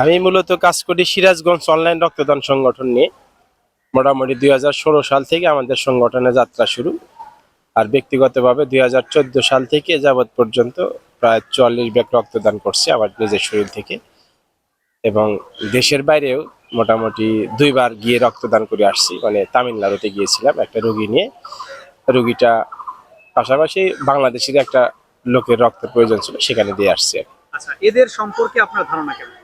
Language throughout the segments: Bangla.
আমি মূলত কাজ করি সিরাজগঞ্জ অনলাইন রক্তদান সংগঠন নিয়ে। মোটামুটি দু হাজার ষোলো সাল থেকে আমাদের সংগঠনে যাত্রা শুরু। আর ব্যক্তিগতভাবে দু হাজার চোদ্দ সাল থেকে যাবৎ পর্যন্ত প্রায় চুয়াল্লিশ ব্যাগ রক্তদান করছি আমার নিজের শরীর থেকে। এবং দেশের বাইরেও মোটামুটি দুইবার গিয়ে রক্তদান করে আসছি। মানে তামিলনাড়ুতে গিয়েছিলাম একটা রোগী নিয়ে। রোগীটা পাশাপাশি বাংলাদেশের একটা লোকের রক্তের প্রয়োজন ছিল, সেখানে দিয়ে আসছি আচ্ছা এদের সম্পর্কে আপনার ধারণা কেমন?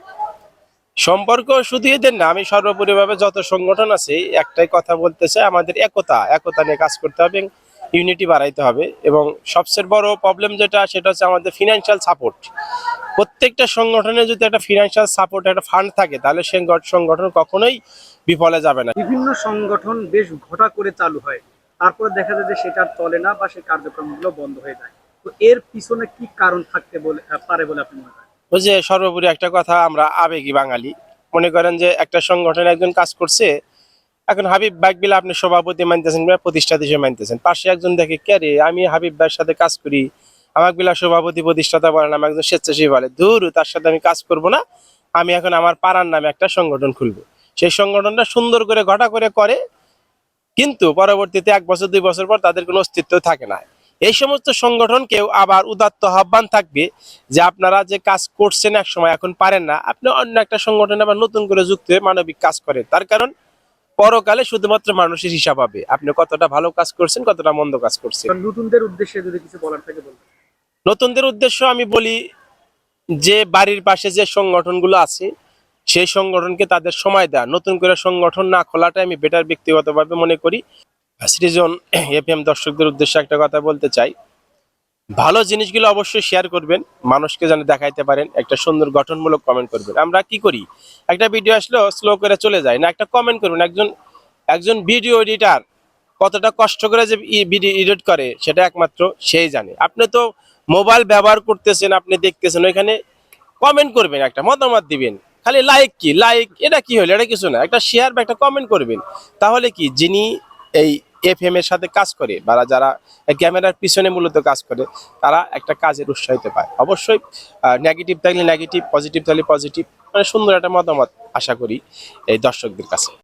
সম্পর্ক শুধু এদের না, আমি সর্বোপরিভাবে যত সংগঠন আছে, একটাই কথা বলতে চাই, আমাদের একতা। একতা নিয়ে কাজ করতে হবে ইউনিটি বাড়াইতে হবে এবং সবচেয়ে বড় প্রবলেম যেটা, সেটা হচ্ছে আমাদের ফিনান্সিয়াল সাপোর্ট প্রত্যেকটা সংগঠনে যদি একটা ফিনান্সিয়াল সাপোর্ট একটা ফান্ড থাকে, তাহলে গঠ- সংগঠন কখনোই বিফলে যাবে না। বিভিন্ন সংগঠন বেশ ঘটা করে চালু হয়। তারপরে দেখা যায় যে সেটা চলে না বা সেই কার্যক্রমগুলো বন্ধ হয়ে যায়। তো এর পিছনে কি কারণ থাকতে বলে পারে বলে আপনি মনে করেন? ওই যে সর্বোপরি একটা কথা, আমরা আবেগী বাঙালি। মনে করেন যে একটা সংগঠনে একজন কাজ করছে, এখন হাবিব বাইক বিলে আপনি সভাপতি মানতেছেন বা প্রতিষ্ঠাতা হিসেবে মানতেছেন। পাশে একজন দেখে ক্যারে আমি হাবিব ভাইয়ের সাথে কাজ করি, আমাকে বিলা সভাপতি, প্রতিষ্ঠাতা বলেন আমি একজন স্বেচ্ছাসেবী বলে। দূর তার সাথে আমি কাজ করব না, আমি এখন আমার পাড়ার নামে একটা সংগঠন খুলবো। সেই সংগঠনটা সুন্দর করে ঘটা করে করে, কিন্তু পরবর্তীতে এক বছর, দুই বছর পর তাদের কোনো অস্তিত্ব থাকে না। এই সমস্ত সংগঠনকেও আবার উদাত্ত আহ্বান থাকবে যে আপনারা যে কাজ করছেন এক সময় এখন পারেন না আপনি অন্য একটা সংগঠনে আবার নতুন করে যুক্ত হয়ে মানবিক কাজ করেন। তার কারণ পরকালে শুধুমাত্র মানুষের হিসাব হবে। আপনি কতটা ভালো কাজ করছেন কতটা মন্দ কাজ করছেন। নতুনদের উদ্দেশ্যে যদি কিছু বলার থাকে বলবেন নতুনদের উদ্দেশ্য আমি বলি যে বাড়ির পাশে যে সংগঠনগুলো আছে সেই সংগঠনকে তাদের সময় দেওয়া। নতুন করে সংগঠন না খোলাটাই আমি বেটার ব্যক্তিগতভাবে মনে করি। সিটিজন এফএম দর্শকদের উদ্দেশ্যে একটা কথা বলতে চাই। ভালো জিনিসগুলো অবশ্যই শেয়ার করবেন, মানুষকে যেন দেখাইতে পারেন, একটা সুন্দর গঠনমূলক কমেন্ট করবেন। আমরা কি করি? একটা ভিডিও আসলো স্লো করে চলে যায়, না একটা কমেন্ট করবেন একজন একজন ভিডিও এডিটার কতটা কষ্ট করে যে ভিডিও এডিট করে, সেটা একমাত্র সেই জানে। আপনি তো মোবাইল ব্যবহার করতেছেন, আপনি দেখতেছেন, ওইখানে কমেন্ট করবেন, একটা মতামত দিবেন। খালি লাইক কি? লাইক এটা কি হলো? এটা কিছু না, একটা শেয়ার বা একটা কমেন্ট করবেন। তাহলে কি? যিনি এই এফ এম এর সাথে কাজ করে বা যারা ক্যামেরার পিছনে মূলত কাজ করে, তারা একটা কাজের উৎসাহিত পায়। অবশ্যই নেগেটিভ থাকলে নেগেটিভ পজিটিভ থাকলে পজিটিভ মানে সুন্দর একটা মতামত আশা করি এই দর্শকদের কাছে।